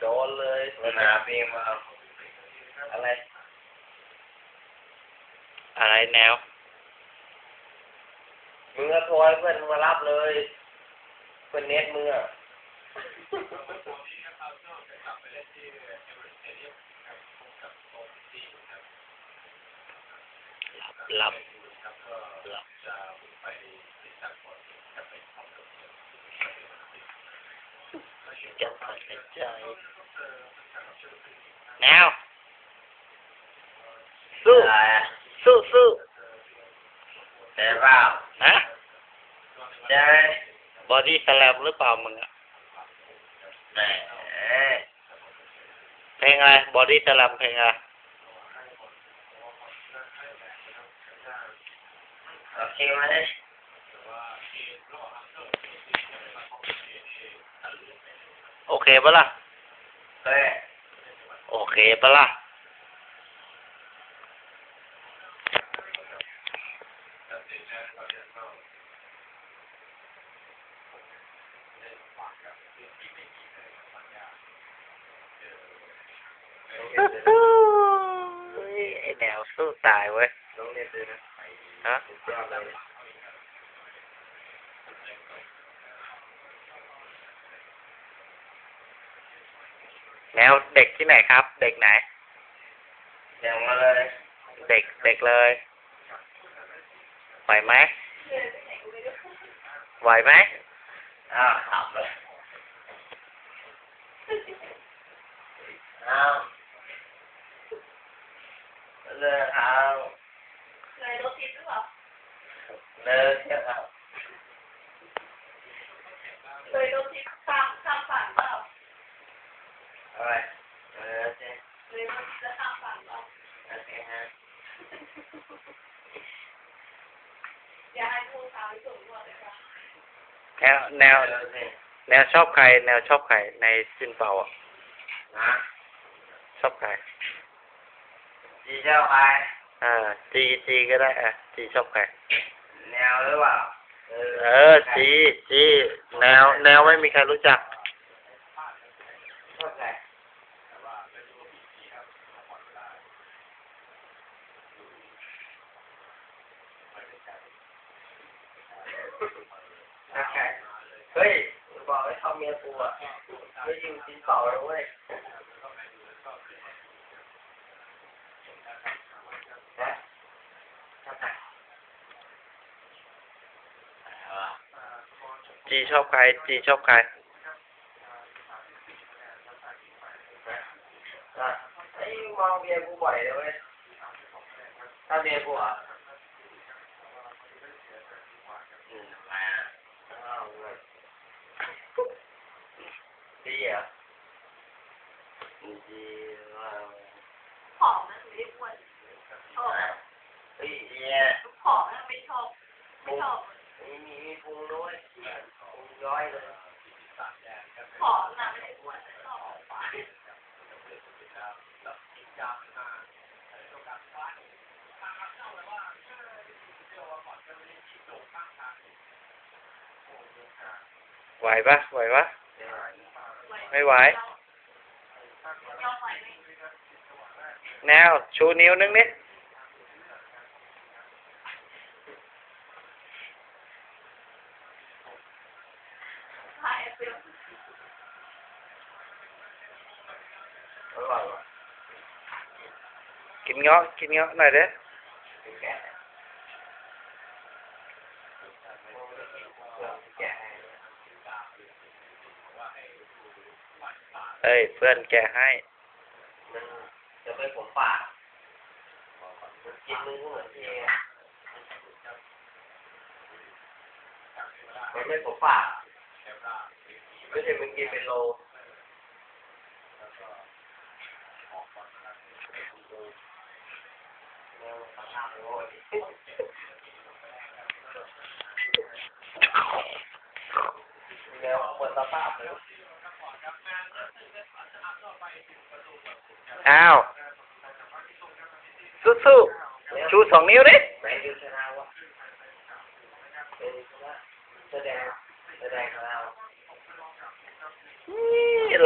โดนเลยเวลาเพียงมาอะไร อะไรแนว มึงก็โทรให้เพื่อนมารับเลย เพื่อนเน็ตมึงอะหลับหลับ จะตัดสินใจแนวสู้อะไรอะสู้สู้ใช่เปล่าฮะใช่ไหมบอดี้สแลมหรือเปล่ามึงอะแหมเพลงอะไรบอดี้สแลมเพลงอะไรโอเคไหม โอ เคปะล่ะเฮ้ยโอเคปะล่ะ ไอแนวสู้ตายเว้ยต้องเรียนด้วยนะฮะ สุดยอดเลยแนวเด็กที่ไหนครับ เด็กไหนยังมาเลย เด็กเด็กเลยไหวไหมไหวไหมอ้าวขับเลยอ้าวเลิกเอาเลยรถติดหรือเปล่าเลิกเถอะครับเลยรถติดข้ามข้ามฝั่งเปล่า เอาไปเลิกเถอะ เลยรถติดแล้วข้ามฝั่งเปล่า โอเคฮะ อย่าให้ผู้ชายไปส่งรถเลยค่ะ แนวแนวเลิกเถอะแนวชอบใคร แนวชอบใครในซินเปาอะนะชอบใครจีเจ้าไปอ่าจีจีก็ได้อะจีชอบใครแนวหรือเปล่าเออจีจีแนวแนวไม่มีใครรู้จัก ชอบใครชอบใครเฮ้ยบอก ให้เขาเมียกูอะไม่ยิงจีเป่าเลยเว้ยนะชอบใครอะไรวะจีชอบใครจีชอบใครอะไอ้มองเบียร์กูบ่อยเลยเว้ยถ้าเบียร์กูอะอืมมาอ้าวเว้ย ดีอะดีว่าผอมนะไม่ได้อ้วนชอบเฮ้ยเนี่ยผอมนะไม่ชอบไม่ชอบมีมีมีพุงด้วยพุงย้อยเลยผอมนะไม่ได้อ้วนชอบไหวปะไหวปะ ไม่ไหว แนว ชูนิ้วนึงนิใช่เปรี้ยวอร่อยว่ะกินเงาะกินเงาะหน่อยเด้อ แกะแกะ เอ้ยเพื่อนแกให้มันจะไม่ผมปากมันกินมึงก็เหมือนที่มันไม่ผมปากไม่ใช่มึงกินเป็นโลเดี๋ยวหมดสภาพเลย อ้าวสู้ๆชูสองนิ้วดิ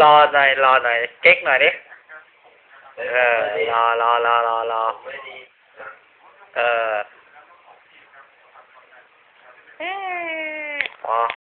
รอหน่อยรอหน่อยเก๊กหน่อยดิเออรอรอรอรอรอเออ